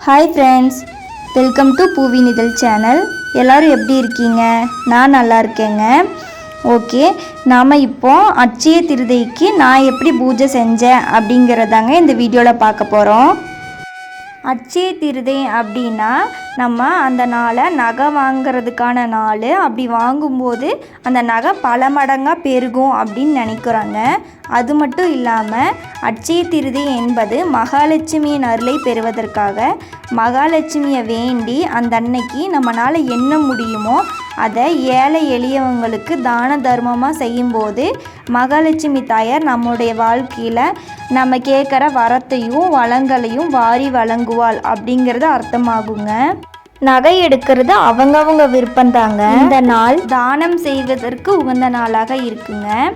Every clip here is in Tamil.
ஹாய் ஃப்ரெண்ட்ஸ் வெல்கம் டு பூவி நிதல் சேனல் எல்லோரும் எப்படி இருக்கீங்க? நான் நல்லா இருக்கேங்க. ஓகே நாம் இப்போ அச்சய திருதைக்கு நான் எப்படி பூஜை செஞ்சேன் அப்படிங்கிறதாங்க இந்த வீடியோவில் பார்க்க போகிறோம் அட்சய திருதை அப்படின்னா நம்ம அந்த நாளை நகை வாங்கிறதுக்கான நாள். அப்படி வாங்கும்போது அந்த நகை பல மடங்காக பெருகும் அப்படின்னு நினைக்கிறாங்க. அது மட்டும் இல்லாமல் அட்சய திருதி என்பது மகாலட்சுமியின் அருளை பெறுவதற்காக மகாலட்சுமியை வேண்டி அந்த அன்னைக்கு நம்மளால் என்ன முடியுமோ அதை ஏழை எளியவங்களுக்கு தான தர்மமாக செய்யும்போது மகாலட்சுமி தாயார் நம்முடைய வாழ்க்கையில் நம்ம கேட்குற வரத்தையும் வளங்களையும் வாரி வழங்குவாள் அப்படிங்கிறது அர்த்தமாகுங்க. நகை எடுக்கிறது அவங்கவங்க விருப்பம்தாங்க இந்த நாள் தானம் செய்வதற்கு உகந்த நாளாக இருக்குங்க.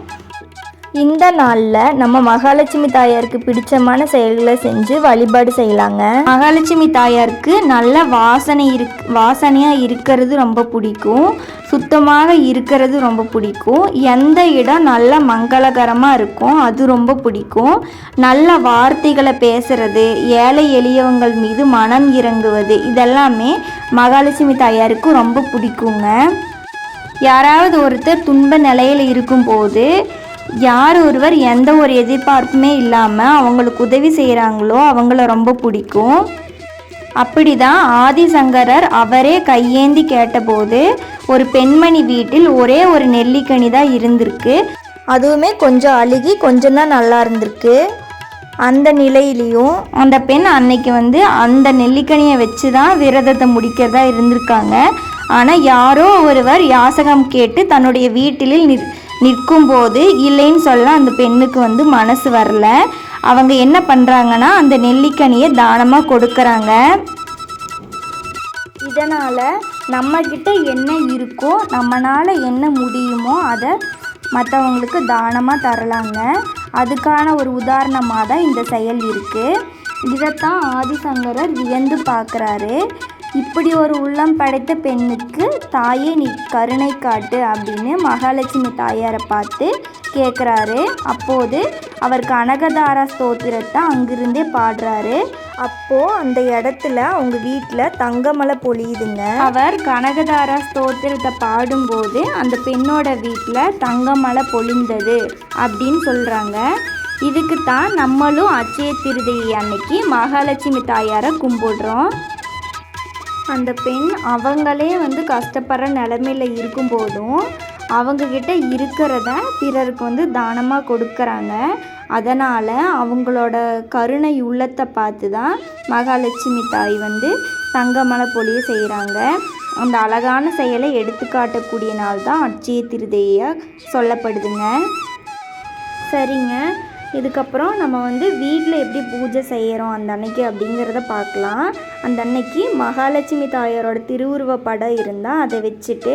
இந்த நாளில் நம்ம மகாலட்சுமி தாயாருக்கு பிடிச்சமான செயல்களை செஞ்சு வழிபாடு செய்யலாங்க. மகாலட்சுமி தாயாருக்கு நல்ல வாசனை இருக் வாசனையாக இருக்கிறது ரொம்ப பிடிக்கும். சுத்தமாக இருக்கிறது ரொம்ப பிடிக்கும். எந்த இடம் நல்ல மங்களகரமாக இருக்கும் அது ரொம்ப பிடிக்கும். நல்ல வார்த்தைகளை பேசுறது ஏழை எளியவங்கள் மீது மனம் இறங்குவது இதெல்லாமே மகாலட்சுமி தாயாருக்கு ரொம்ப பிடிக்குங்க. யாராவது ஒருத்தர் துன்ப நிலையில் இருக்கும்போது யார் ஒருவர் எந்த ஒரு எதிர்பார்ப்புமே இல்லாமல் அவங்களுக்கு உதவி செய்கிறாங்களோ அவங்கள ரொம்ப பிடிக்கும். அப்படி தான் ஆதிசங்கரர் அவரே கையேந்தி கேட்டபோது ஒரு பெண்மணி வீட்டில் ஒரே ஒரு நெல்லிக்கனி தான் இருந்திருக்கு. அதுவுமே கொஞ்சம் அழுகி கொஞ்சம் தான் நல்லா இருந்திருக்கு. அந்த நிலையிலையும் அந்த பெண் அன்னைக்கு வந்து அந்த நெல்லிக்கனியை வச்சு தான் விரதத்தை முடிக்கிறதா இருந்திருக்காங்க. ஆனால் யாரோ ஒருவர் யாசகம் கேட்டு தன்னுடைய வீட்டில் நிற்கும்போது இல்லைன்னு சொல்ல அந்த பெண்ணுக்கு வந்து மனசு வரல. அவங்க என்ன பண்ணுறாங்கன்னா அந்த நெல்லிக்கனியை தானமாக கொடுக்குறாங்க. இதனால் நம்மக்கிட்ட என்ன இருக்கோ நம்மளால் என்ன முடியுமோ அதை மற்றவங்களுக்கு தானமாக தரலாங்க. அதுக்கான ஒரு உதாரணமாக தான் இந்த செயல் இருக்குது இதைத்தான் ஆதிசங்கரர் வியந்து பார்க்குறாரு. இப்படி ஒரு உள்ளம் படைத்த பெண்ணுக்கு தாயே நீ கருணை காட்டு அப்படின்னு மகாலட்சுமி தாயாரை பார்த்து கேட்குறாரு அப்போது அவர் கனகதாரா ஸ்தோத்திரத்தை அங்கிருந்தே பாடுறாரு. அப்போ அந்த இடத்துல அவங்க வீட்டில் தங்கமலை பொழியுதுங்க. அவர் கனகதாரா ஸ்தோத்திரத்தை பாடும்போது அந்த பெண்ணோட வீட்டில் தங்கமலை பொழிந்தது அப்படின்னு சொல்கிறாங்க இதுக்கு தான் நம்மளும் அச்சய திருதையை அன்னைக்கு மகாலட்சுமி தாயாரை கும்பிடுறோம். அந்த பெண் அவங்களே வந்து கஷ்டப்படுற நிலமையில இருக்கும்போதும் அவங்கக்கிட்ட இருக்கிறத பிறருக்கு வந்து தானமாக கொடுக்குறாங்க. அதனால் அவங்களோட கருணை உள்ளத்தை பார்த்து தான் மகாலட்சுமி தாய் வந்து தங்கமலை பொழிய செய்கிறாங்க அந்த அழகான செயலை எடுத்துக்காட்டக்கூடிய நாள் தான் அட்சய திருதையாக சொல்லப்படுதுங்க. சரிங்க. இதுக்கப்புறம் நம்ம வந்து வீட்டில் எப்படி பூஜை செய்கிறோம் அந்த அன்னைக்கு அப்படிங்கிறத பார்க்கலாம். அந்த அன்னைக்கு மகாலட்சுமி தாயாரோட திருவுருவ படம் இருந்தால் அதை வச்சுட்டு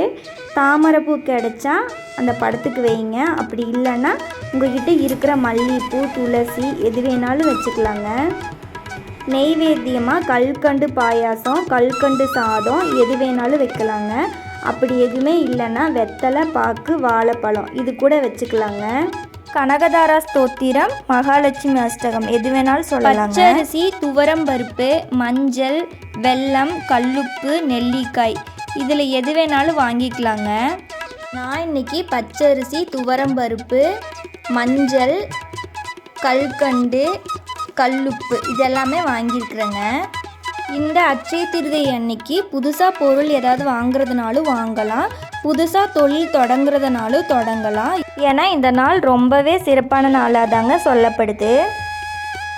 தாமரைப்பூ கிடச்சா அந்த படத்துக்கு வைங்க. அப்படி இல்லைன்னா உங்ககிட்ட இருக்கிற மல்லிகைப்பூ துளசி எது வேணாலும் வச்சுக்கலாங்க. நெய்வேத்தியமாக கல்கண்டு பாயாசம் கல்கண்டு சாதம் எது வேணாலும் வைக்கலாங்க. அப்படி எதுவுமே இல்லைன்னா வெத்தலை பாக்கு வாழைப்பழம் இது கூட வச்சுக்கலாங்க. கனகதாரா ஸ்தோத்திரம் மகாலட்சுமி அஷ்டகம். எது வேணாலும் சொல்லலாம் பச்சரிசி துவரம் பருப்பு மஞ்சள் வெல்லம் கல்லுப்பு நெல்லிக்காய். இதில் எது வேணாலும் வாங்கிக்கலாங்க. நான் இன்னைக்கு பச்சரிசி துவரம் பருப்பு மஞ்சள் கல்கண்டு கல்லுப்பு இதெல்லாமே வாங்கியிருக்கிறேங்க. இந்த அட்சய திருதை அன்னைக்கு புதுசாக பொருள் ஏதாவது வாங்குறதுனாலும் வாங்கலாம். புதுசாக தொழில் தொடங்குறதுனாலும் தொடங்கலாம். ஏன்னா இந்த நாள் ரொம்பவே சிறப்பான நாளாக தாங்க சொல்லப்படுது.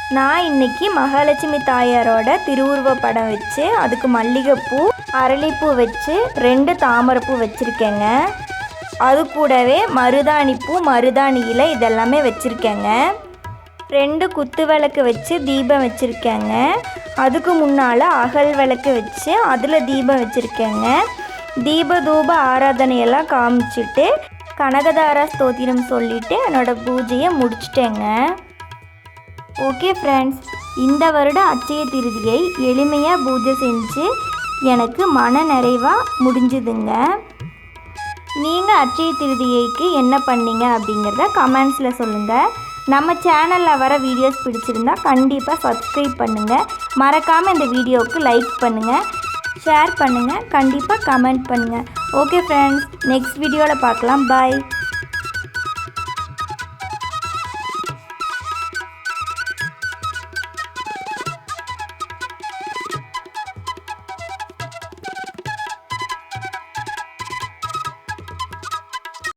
நான் இன்னைக்கு மகாலட்சுமி தாயாரோட திருவுருவ படம் வச்சு அதுக்கு மல்லிகைப்பூ அரளிப்பூ வச்சு ரெண்டு தாமரைப்பூ வச்சுருக்கேங்க. அது கூடவே மருதாணி பூ மருதாணி இலை இதெல்லாமே வச்சுருக்கேங்க. ரெண்டு குத்து விளக்கு வச்சு தீபம் வச்சுருக்கேங்க. அதுக்கு முன்னால் அகல் விளக்கு வச்சு அதில் தீபம் வச்சுருக்கேங்க. தீப தூப ஆராதனையெல்லாம் காமிச்சிட்டு கனகதாரா ஸ்தோத்திரம் சொல்லிவிட்டு என்னோடய பூஜையை முடிச்சிட்டேங்க. ஓகே ஃப்ரெண்ட்ஸ் இந்த வருட அச்சய திருதியை எளிமையாக பூஜை செஞ்சு எனக்கு மன நிறைவாக முடிஞ்சுதுங்க. நீங்கள் அச்சய திருதியைக்கு என்ன பண்ணீங்க அப்படிங்கிறத கமெண்ட்ஸில் சொல்லுங்கள் நம்ம சேனலில் வர வீடியோஸ் பிடிச்சிருந்தா கண்டிப்பாக சப்ஸ்கிரைப் பண்ணுங்கள் மறக்காமல் இந்த வீடியோவுக்கு லைக் பண்ணுங்கள் ஷேர் பண்ணுங்கள் கண்டிப்பாக கமெண்ட் பண்ணுங்கள் ஓகே ஃப்ரெண்ட்ஸ் நெக்ஸ்ட் வீடியோவில் பார்க்கலாம். பாய்